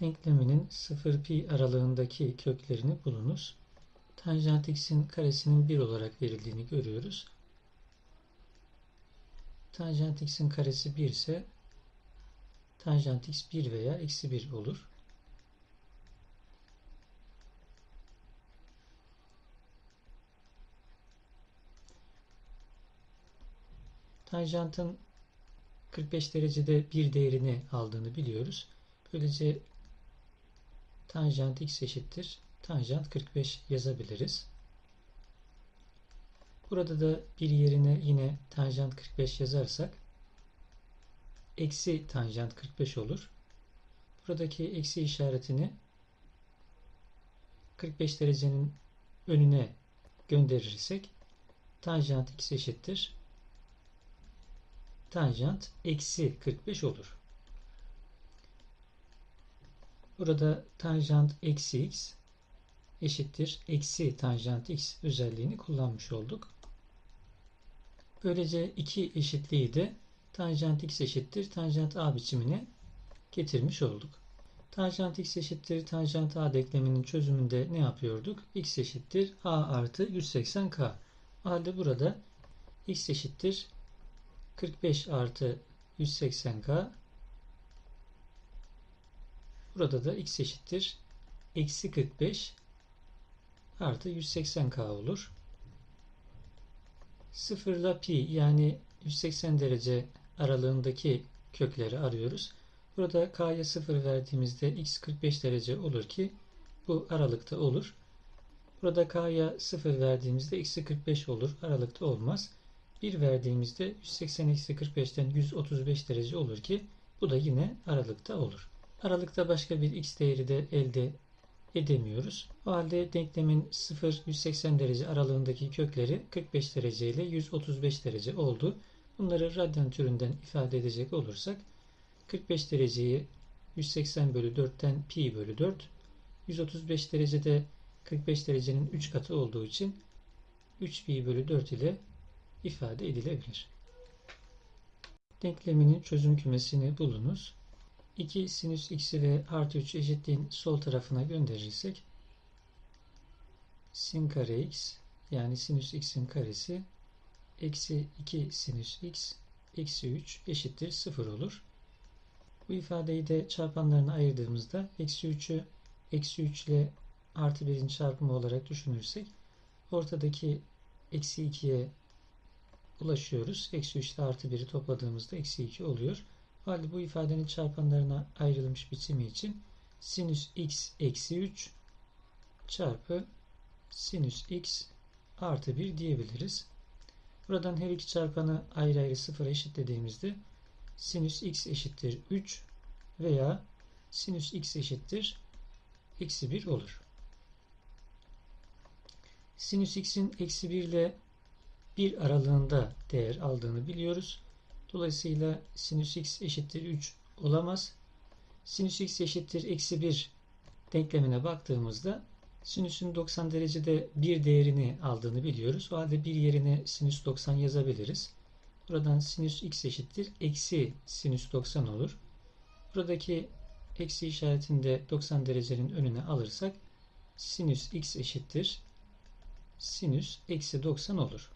denkleminin 0 pi aralığındaki köklerini bulunuz. Tanjant x'in karesinin 1 olarak verildiğini görüyoruz. Tanjant x'in karesi 1 ise tanjant x 1 veya eksi 1 olur. Tanjantın 45 derecede bir değerini aldığını biliyoruz. Böylece tanjant x eşittir. Tanjant 45 yazabiliriz. Burada da bir yerine yine tanjant 45 yazarsak eksi tanjant 45 olur. Buradaki eksi işaretini 45 derecenin önüne gönderirsek tanjant x eşittir tanjant eksi 45 olur. Burada tanjant eksi x eşittir eksi tanjant x özelliğini kullanmış olduk. Böylece iki eşitliği de tanjant x eşittir tanjant a biçimine getirmiş olduk. Tanjant x eşittir tanjant a denkleminin çözümünde ne yapıyorduk? x eşittir a artı 180k. O halde burada x eşittir 45 artı 180k burada da x eşittir eksi 45 artı 180k olur. Sıfırla pi yani 180 derece aralığındaki kökleri arıyoruz. Burada k'ya 0 verdiğimizde x 45 derece olur ki bu aralıkta olur. Burada k'ya 0 verdiğimizde eksi 45 olur. Aralıkta olmaz. 1 verdiğimizde 180 eksi 45'ten 135 derece olur ki bu da yine aralıkta olur. Aralıkta başka bir x değeri de elde edemiyoruz. O halde denklemin 0-180 derece aralığındaki kökleri 45 derece ile 135 derece oldu. Bunları radyan türünden ifade edecek olursak 45 dereceyi 180 bölü 4'ten pi bölü 4 135 derecede 45 derecenin 3 katı olduğu için 3 pi bölü 4 ile ifade edilebilir. Denkleminin çözüm kümesini bulunuz. 2 sinüs x'i artı 3 eşitliğin sol tarafına gönderirsek sin kare x yani sinüs x'in karesi eksi 2 sinüs x eksi 3 eşittir 0 olur. Bu ifadeyi de çarpanlarına ayırdığımızda eksi 3'ü eksi 3 ile artı 1'in çarpımı olarak düşünürsek ortadaki eksi 2'ye ulaşıyoruz. Eksi 3 ile artı 1'i topladığımızda eksi 2 oluyor. Halde bu ifadenin çarpanlarına ayrılmış biçimi için sinüs x eksi 3 çarpı sinüs x artı 1 diyebiliriz. Buradan her iki çarpanı ayrı ayrı sıfıra eşitlediğimizde sinüs x eşittir 3 veya sinüs x eşittir eksi 1 olur. Sinüs x'in eksi 1 ile 1 aralığında değer aldığını biliyoruz. Dolayısıyla sinüs x eşittir 3 olamaz. Sinüs x eşittir eksi 1 denklemine baktığımızda sinüsün 90 derecede bir değerini aldığını biliyoruz. O halde bir yerine sinüs 90 yazabiliriz. Buradan sinüs x eşittir eksi sinüs 90 olur. Buradaki eksi işaretini de 90 derecenin önüne alırsak sinüs x eşittir sinüs eksi 90 olur.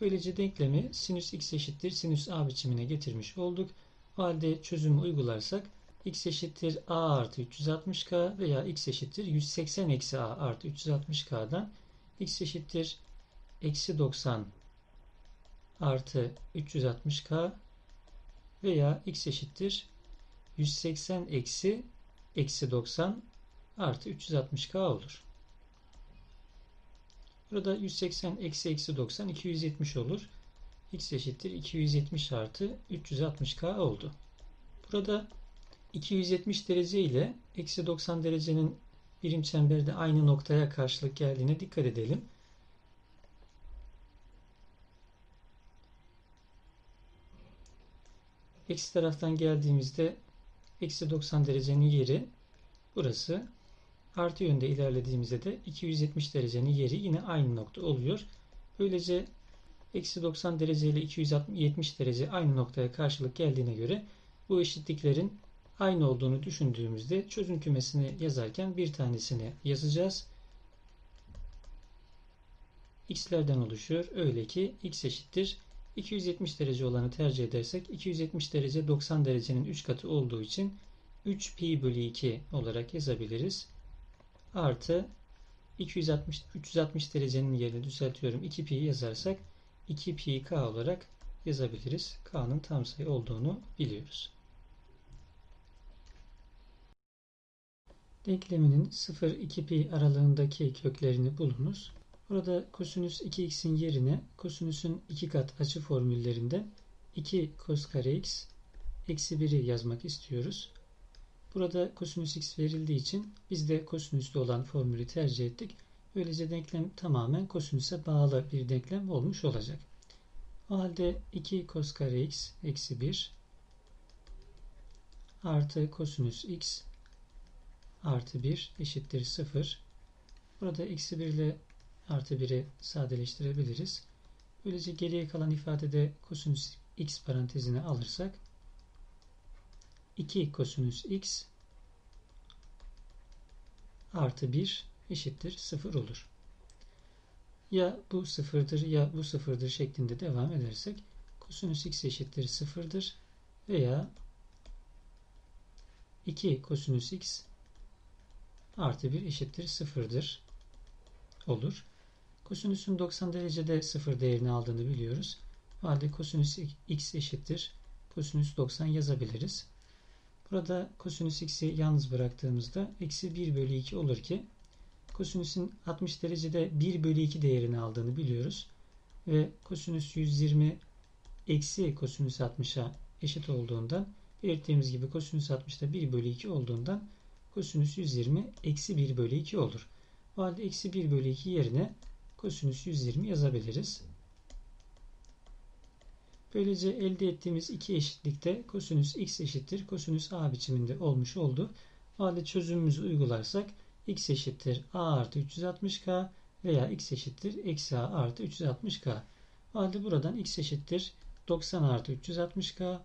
Böylece denklemi sinüs x eşittir sinüs a biçimine getirmiş olduk. O halde çözümü uygularsak x eşittir a artı 360k veya x eşittir 180 eksi a artı 360k'dan x eşittir eksi 90 artı 360k veya x eşittir 180 eksi eksi 90 artı 360k olur. Burada 180 eksi eksi 90 270 olur. x eşittir 270 artı 360k oldu. Burada 270 derece ile eksi 90 derecenin birim çemberde aynı noktaya karşılık geldiğine dikkat edelim. Eksi taraftan geldiğimizde eksi 90 derecenin yeri burası artı yönde ilerlediğimizde de 270 derecenin yeri yine aynı nokta oluyor. Böylece eksi 90 derece ile 270 derece aynı noktaya karşılık geldiğine göre bu eşitliklerin aynı olduğunu düşündüğümüzde çözüm kümesini yazarken bir tanesini yazacağız. x'lerden oluşuyor. Öyle ki x eşittir 270 derece olanı tercih edersek 270 derece 90 derecenin 3 katı olduğu için 3 pi bölü 2 olarak yazabiliriz. Artı 260 360 derecenin yerini düzeltiyorum. 2 pi yazarsak 2 pi k olarak yazabiliriz. K'nın tam sayı olduğunu biliyoruz. Denkleminin 0-2 pi aralığındaki köklerini bulunuz. Burada kosinüs 2x'in yerine kosinüsün 2 kat açı formüllerinden 2 kos kare x eksi 1'i yazmak istiyoruz. Burada kosinüs x verildiği için biz de kosinüslü olan formülü tercih ettik. Böylece denklem tamamen kosinüse bağlı bir denklem olmuş olacak. O halde 2 kos kare x eksi 1 artı kosinüs x artı 1 eşittir 0. Burada eksi 1 ile artı 1'i sadeleştirebiliriz. Böylece geriye kalan ifadede kosinüs x parantezine alırsak 2 kosinüs x artı 1 eşittir 0 olur. Ya bu sıfırdır ya bu sıfırdır şeklinde devam edersek kosinüs x eşittir sıfırdır veya 2 kosinüs x artı 1 eşittir sıfırdır olur. Kosinüsün 90 derecede sıfır değerini aldığını biliyoruz. O halde kosinüs x eşittir. Kosinüs 90 yazabiliriz. Burada kosinüs x'i yalnız bıraktığımızda eksi 1 bölü 2 olur ki kosinüsün 60 derecede 1 bölü 2 değerini aldığını biliyoruz. Ve kosinüs 120 eksi kosinüs 60'a eşit olduğundan belirttiğimiz gibi kosinüs 60'da 1 bölü 2 olduğundan kosinüs 120 eksi 1 bölü 2 olur. O halde eksi 1 bölü 2 yerine kosinüs 120 yazabiliriz. Böylece elde ettiğimiz iki eşitlikte kosinüs x eşittir kosinüs a biçiminde olmuş oldu. O halde çözümümüzü uygularsak x eşittir a artı 360k veya x eşittir eksi a artı 360k. O halde buradan x eşittir 90 artı 360k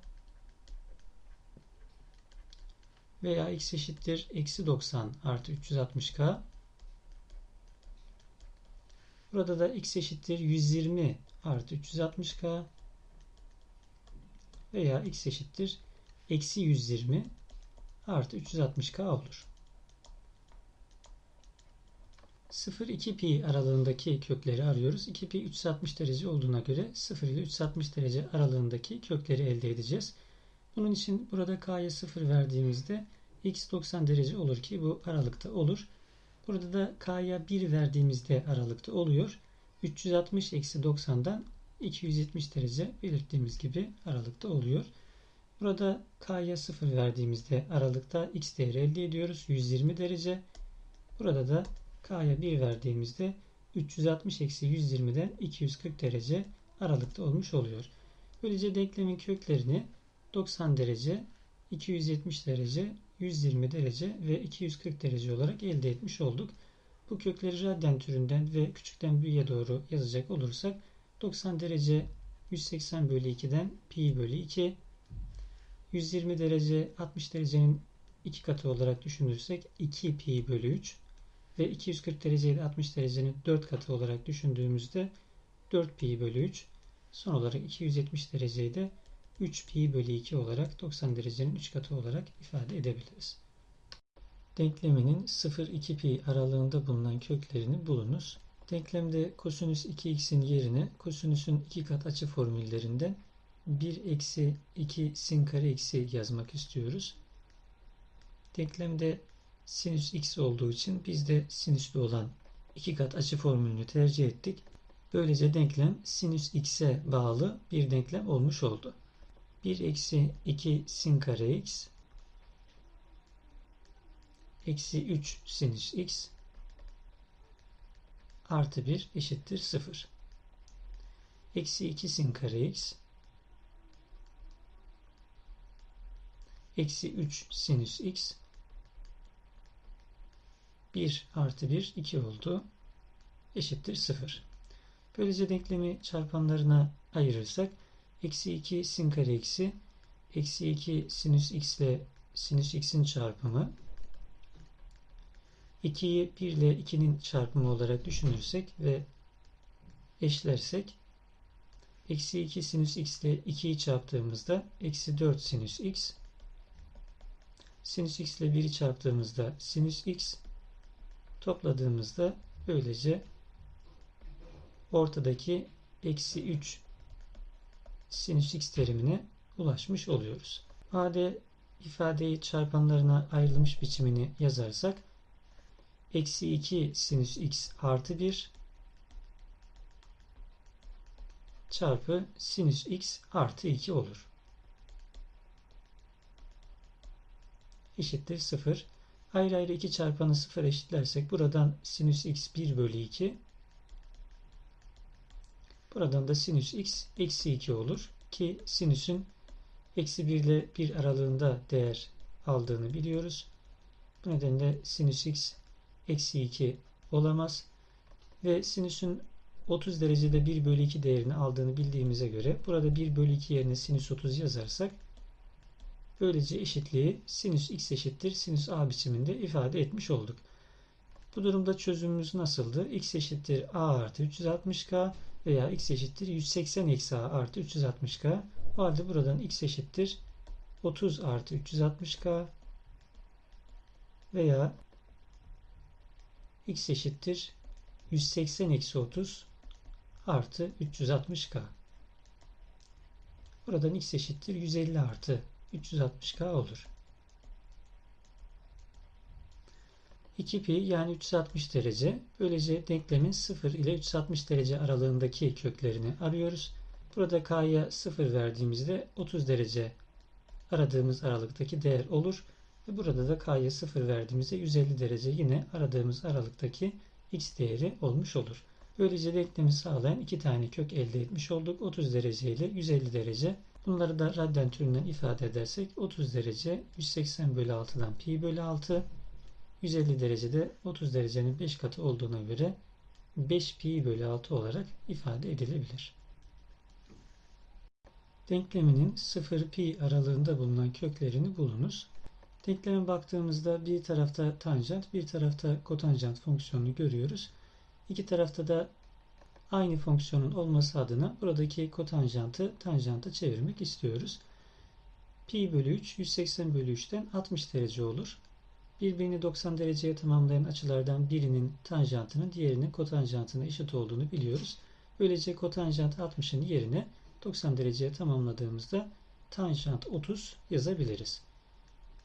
veya x eşittir eksi 90 artı 360k. Burada da x eşittir 120 artı 360k veya x eşittir eksi 120 artı 360k olur. 0-2 pi aralığındaki kökleri arıyoruz. 2 pi 360 derece olduğuna göre 0 ile 360 derece aralığındaki kökleri elde edeceğiz. Bunun için burada k'ya 0 verdiğimizde x 90 derece olur ki bu aralıkta olur. Burada da k'ya 1 verdiğimizde aralıkta oluyor. 360 eksi 90'dan 270 derece belirttiğimiz gibi aralıkta oluyor. Burada k'ya 0 verdiğimizde aralıkta x değeri elde ediyoruz. 120 derece. Burada da k'ya 1 verdiğimizde 360 eksi 120'den 240 derece aralıkta olmuş oluyor. Böylece denklemin köklerini 90 derece, 270 derece, 120 derece ve 240 derece olarak elde etmiş olduk. Bu kökleri radyan türünden ve küçükten büyüğe doğru yazacak olursak 90 derece 180 bölü 2'den pi bölü 2 120 derece 60 derecenin 2 katı olarak düşünürsek 2 pi bölü 3 ve 240 dereceyi 60 derecenin 4 katı olarak düşündüğümüzde 4 pi bölü 3 son olarak 270 dereceyi de 3 pi bölü 2 olarak 90 derecenin 3 katı olarak ifade edebiliriz. Denkleminin 0-2 pi aralığında bulunan köklerini bulunuz. Denklemde kosinüs 2x'in yerine kosinüsün 2 kat açı formüllerinden 1 eksi 2 sin kare eksi yazmak istiyoruz. Denklemde sinüs x olduğu için biz de sinüslü olan 2 kat açı formülünü tercih ettik. Böylece denklem sinüs x'e bağlı bir denklem olmuş oldu. 1 eksi 2 sin kare x eksi 3 sinüs x artı 1 eşittir 0. Eksi 2 sin kare x eksi 3 sinüs x 1 artı 1 2 oldu. Eşittir 0. Böylece denklemi çarpanlarına ayırırsak eksi 2 sin kare eksi eksi 2 sinüs x ile sinüs x'in çarpımı 2'yi 1 ile 2'nin çarpımı olarak düşünürsek ve eşlersek eksi 2 sinüs x ile 2'yi çarptığımızda eksi 4 sinüs x sinüs x ile 1'i çarptığımızda sinüs x topladığımızda böylece ortadaki eksi 3 sinüs x terimine ulaşmış oluyoruz. AD ifadeyi çarpanlarına ayrılmış biçimini yazarsak eksi 2 sinüs x artı 1 çarpı sinüs x artı 2 olur. Eşittir 0. Ayrı ayrı iki çarpanı 0 eşitlersek buradan sinüs x 1 bölü 2 buradan da sinüs x eksi 2 olur ki sinüsün eksi 1 ile 1 aralığında değer aldığını biliyoruz. Bu nedenle sinüs x eksi 2 olamaz. Ve sinüsün 30 derecede 1 bölü 2 değerini aldığını bildiğimize göre burada 1 bölü 2 yerine sinüs 30 yazarsak böylece eşitliği sinüs x eşittir sinüs a biçiminde ifade etmiş olduk. Bu durumda çözümümüz nasıldı? x eşittir a artı 360k veya x eşittir 180 eksi a artı 360k. O halde buradan x eşittir 30 artı 360k veya x eşittir 180 eksi 30 artı 360k. Buradan x eşittir 150 artı 360k olur. 2pi yani 360 derece. Böylece denklemin 0 ile 360 derece aralığındaki köklerini arıyoruz. Burada k'ya 0 verdiğimizde 30 derece aradığımız aralıktaki değer olur. Ve burada da k'ya 0 verdiğimizde 150 derece yine aradığımız aralıktaki x değeri olmuş olur. Böylece denklemi sağlayan iki tane kök elde etmiş olduk. 30 derece ile 150 derece. Bunları da radyan türünden ifade edersek 30 derece 180 bölü 6'dan pi bölü 6 150 derecede 30 derecenin 5 katı olduğuna göre 5 pi bölü 6 olarak ifade edilebilir. Denkleminin 0 pi aralığında bulunan köklerini bulunuz. Denkleme baktığımızda bir tarafta tanjant, bir tarafta kotanjant fonksiyonunu görüyoruz. İki tarafta da aynı fonksiyonun olması adına buradaki kotanjantı tanjanta çevirmek istiyoruz. Pi bölü 3 180 bölü 3'ten 60 derece olur. Birbirini 90 dereceye tamamlayan açılardan birinin tanjantının diğerinin kotanjantına eşit olduğunu biliyoruz. Böylece kotanjant 60'ın yerine 90 dereceye tamamladığımızda tanjant 30 yazabiliriz.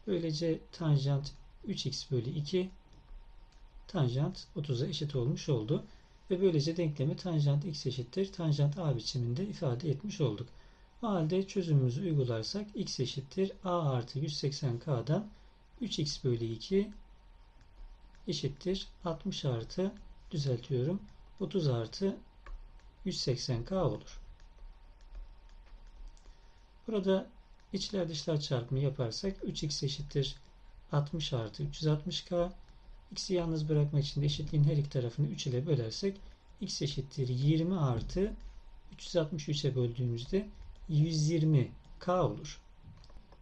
Böylece tanjant 3x bölü 2 tanjant 30'a eşit olmuş oldu. Ve böylece denklemi tanjant x eşittir tanjant a biçiminde ifade etmiş olduk. O halde çözümümüzü uygularsak x eşittir a artı 180k'dan 3x bölü 2 eşittir 60 artı düzeltiyorum 30 artı 180k olur. Burada içler dışlar çarpımı yaparsak 3x eşittir 60 artı 360k x'i yalnız bırakmak için de eşitliğin her iki tarafını 3 ile bölersek x eşittir 20 artı 363'e böldüğümüzde 120k olur.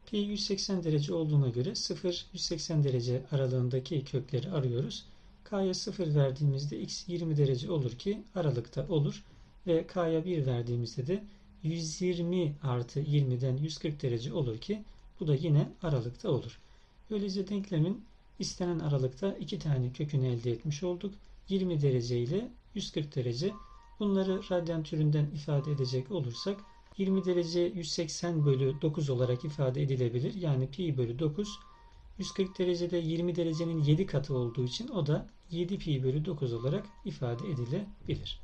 Pi 180 derece olduğuna göre 0-180 derece aralığındaki kökleri arıyoruz. K'ya 0 verdiğimizde x 20 derece olur ki aralıkta olur. Ve K'ya 1 verdiğimizde de 120 artı 20'den 140 derece olur ki bu da yine aralıkta olur. Böylece denklemin istenen aralıkta iki tane kökünü elde etmiş olduk. 20 derece ile 140 derece. Bunları radyan türünden ifade edecek olursak 20 derece 180 bölü 9 olarak ifade edilebilir. Yani pi bölü 9. 140 derecede 20 derecenin 7 katı olduğu için o da 7 pi bölü 9 olarak ifade edilebilir.